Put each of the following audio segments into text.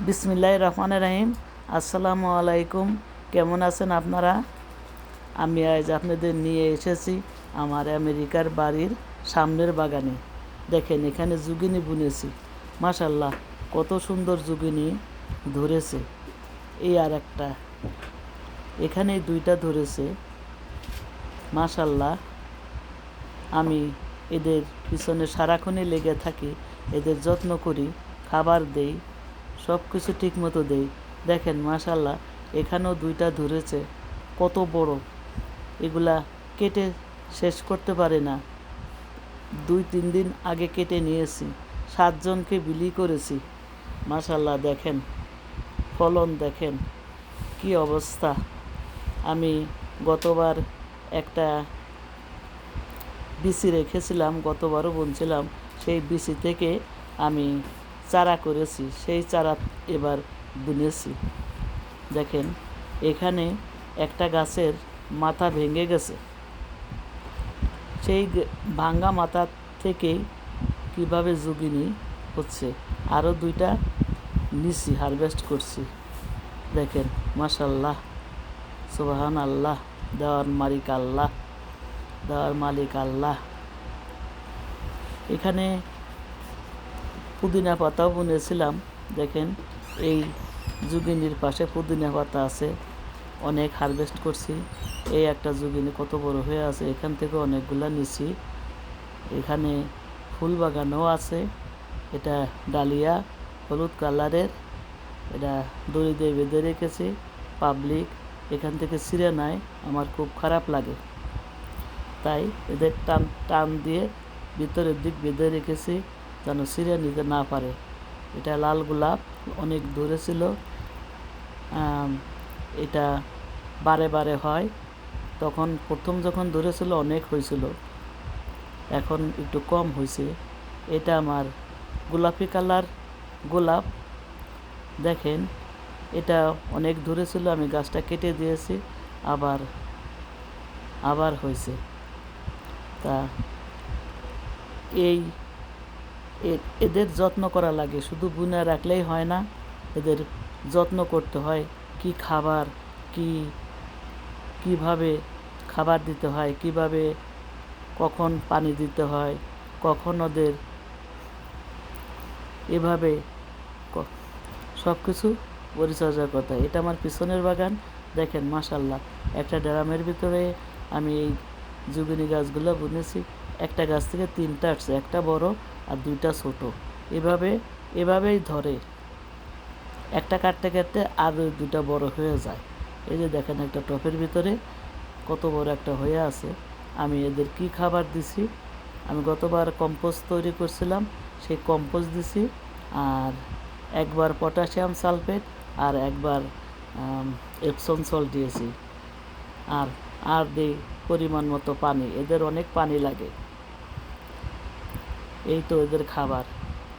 বিসমিল্লাহ রহমান রাহিম। আসসালামু আলাইকুম। কেমন আছেন আপনারা? আমি আজ আপনাদের নিয়ে এসেছি আমার আমেরিকার বাড়ির সামনের বাগানে। দেখেন, এখানে জুগিনি বুনেছি। মাশাল্লাহ কত সুন্দর জুগিনি ধরেছে। এই আর একটা এখানে দুইটা ধরেছে। মাশাল্লাহ আমি এদের পিছনে সারাক্ষণই লেগে থাকি, এদের যত্ন করি, খাবার দেই। সব কিছু ঠিক মতো দেই। দেখেন মাশাল্লাহ এখানেও দুইটা ধরেছে। কত বড়। এগুলা কেটে শেষ করতে পারে না। দুই, তিন দিন আগে কেটে নিয়েছি। সাতজনকে বিলি করেছি। মাশাল্লাহ দেখেন। ফলন দেখেন। কি অবস্থা। আমি গতবার একটা বিসি রেখেছিলাম, গতবারও বুনছিলাম। সেই বিসি থেকে আমি চারা করেছি, সেই চারা এবার বুনেছি। দেখেন, এখানে একটা গাছের মাথা ভেঙে গেছে। সেই ভাঙ্গা মাথা থেকেই কীভাবে জুগিনি হচ্ছে, আরও দুইটা নিছি, হারভেস্ট করছি। দেখেন, মাশাল্লাহ সুবাহান আল্লাহ দেওয়ার মালিক আল্লাহ, দেওয়ার মালিক আল্লাহ। এখানে পুদিনা পাতাও বুনেছিলাম। দেখেন, এই জুগিনির পাশে পুদিনা পাতা আছে। অনেক হারভেস্ট করছি। এই একটা জুগিনি কত বড় হয়ে আছে, এখান থেকে অনেকগুলা নিছি। এখানে ফুল বাগানও আছে। এটা ডালিয়া, হলুদ কালারের। এটা দড়ি দিয়ে বেঁধে রেখেছি পাবলিক এখান থেকে ছিঁড়ে নেয়, আমার খুব খারাপ লাগে। তাই এদের টান টান দিয়ে ভিতরের দিক বেঁধে রেখেছি। যেন ছিঁড়ে নিতে না পারে। এটা লাল গোলাপ, অনেক দূরে ছিল। এটা বারে বারে হয়। তখন প্রথম যখন ধরেছিল অনেক হয়েছিল। এখন একটু কম হয়েছে। এটা আমার গোলাপি কালার গোলাপ। দেখেন, এটা অনেক দূরে ছিল, আমি গাছটা কেটে দিয়েছি, আবার আবার হয়েছে। তা, এই এদের যত্ন করা লাগে। শুধু বুনে রাখলেই হয় না, এদের যত্ন করতে হয়। কি খাবার, কি, কীভাবে খাবার দিতে হয়, কীভাবে কখন পানি দিতে হয়, কখন ওদের এভাবে সব কিছু পরিচর্যা করতে হয়। এটা আমার পিছনের বাগান। দেখেন মাশাল্লাহ একটা ড্রামের ভিতরে আমি এই জুগিনি গাছগুলো বুনেছি। একটা গাছ থেকে তিনটা আসছে, একটা বড় আর দুইটা ছোট। এভাবে, এভাবেই ধরে। একটা কাটতে কাটতে আর ওই দুটা বড় হয়ে যায়। এই যে দেখেন একটা টপের ভিতরে কত বড় একটা হয়ে আছে। আমি এদের কি খাবার দিছি? আমি গতবার কম্পোস্ট তৈরি করছিলাম, সেই কম্পোস্ট দিছি। আর একবার পটাশিয়াম সালফেট আর একবার এপসন সল্ট দিয়েছি। আর আর দিই পরিমাণ মতো পানি। এদের অনেক পানি লাগে। এই তো এদের খাবার।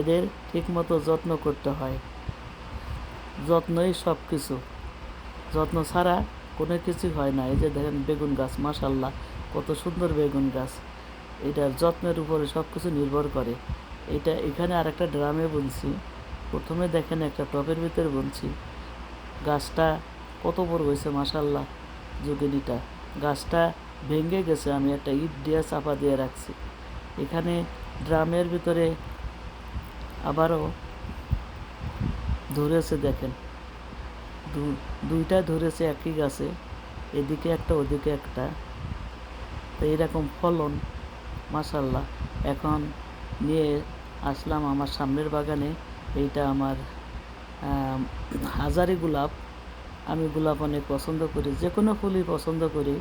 এদের ঠিকমতো যত্ন করতে হয়। যত্নই সব কিছু যত্ন ছাড়া কোনো কিছু হয় না। এই যে দেখেন বেগুন গাছ মাশাল্লাহ কত সুন্দর বেগুন গাছ। এটার যত্নের উপরে সব কিছু নির্ভর করে। এটা এখানে আর একটা ড্রামে বুনছি। প্রথমে দেখেন একটা টবের ভিতরে বুনছি। গাছটা কত বড় হয়েছে মাশাল্লাহ যোগিনীটা গাছটা ভেঙে গেছে, আমি একটা ইট দিয়ে চাপা দিয়ে রাখছি। এখানে ড্রামের ভিতরে আবারও ধরেছে দেখেন। দুইটা ধরেছে একই গাছে, এদিকে একটা, ওদিকে একটা। তো এরকম ফলন মাসাল্লাহ এখন নিয়ে আসলাম আমার সামনের বাগানে। এইটা আমার হাজারি গোলাপ। আমি গোলাপ অনেক পছন্দ করি। যে কোনো ফুলই পছন্দ করি।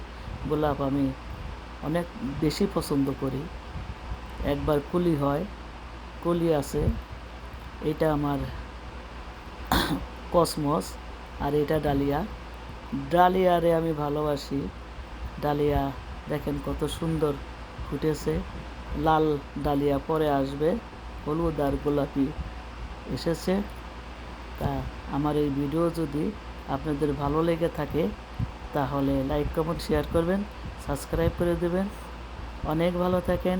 গোলাপ আমি অনেক বেশি পছন্দ করি। একবার কুলি হয়, কলি আছে। এটা আমার কসমস আর এটা ডালিয়া। ডালিয়ারে আমি ভালোবাসি। ডালিয়া দেখেন কত সুন্দর ফুটেছে। লাল ডালিয়া পরে আসবে। হলুদ আর গোলাপি এসেছে। তা আমার এই ভিডিও যদি আপনাদের ভালো লেগে থাকে, তাহলে লাইক, কমেন্ট, শেয়ার করবেন, সাবস্ক্রাইব করে দেবেন। অনেক ভালো থাকেন।